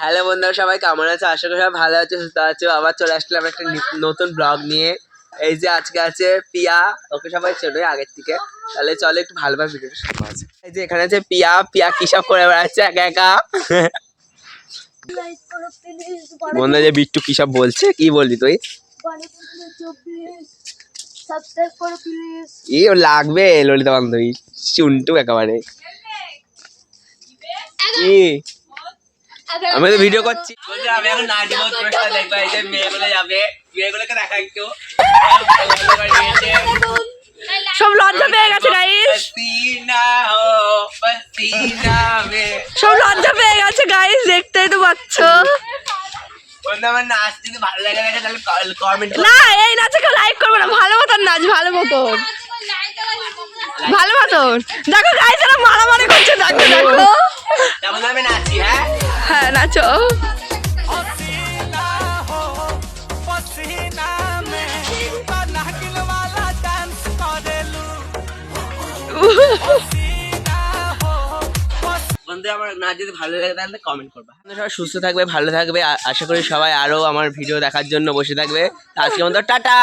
Hello বন্ধুরা, সবাই কেমন আছে? আশা করি সবাই ভালো আছে, সুস্থ আছে। আবার চলে আসলাম একটা নতুন ব্লগ নিয়ে। এই যে আজকে আছে পিয়া, ওকে সবাই চেনোই আগের থেকে। তাহলে চলো একটু ভালোভাবে ভিডিওটা শুরু যাক। এই যে এখানে আছে পিয়া পিয়া কি সব করে বেড়াচ্ছে একা একা? বন্ধু যে বিট্টু কি সব বলছে? কি বললি তুই? ই লাগবে, ললিতা বান্ধবী। চুন্টু একেবারে। কি আমি তো ভিডিও করছি। আমি এখন নাচবো তোমরা দেখব এই যে মেয়েগুলো যাবে। মেয়েগুলোকে দেখা একটু। সব লজ্জা পেয়ে গেছে গাইস সব লজ্জা পেয়ে গেছে গাইস দেখতেই তো পাচ্ছ। আমার নাচ যদি ভালো লাগে তাহলে না এই নাচে কেউ লাইক করবে না। ভালো মতন নাচ ভালো মতন। ভালো মতন। দেখো গাইস এরা মারামারি নাচো। আমার যদি ভালো লাগে তাহলে কমেন্ট সুস্থ থাকবে ভালো থাকবে আশা করি সবাই আরও আমার ভিডিও দেখার জন্য বসে থাকবে। আজকে মতো টাটা!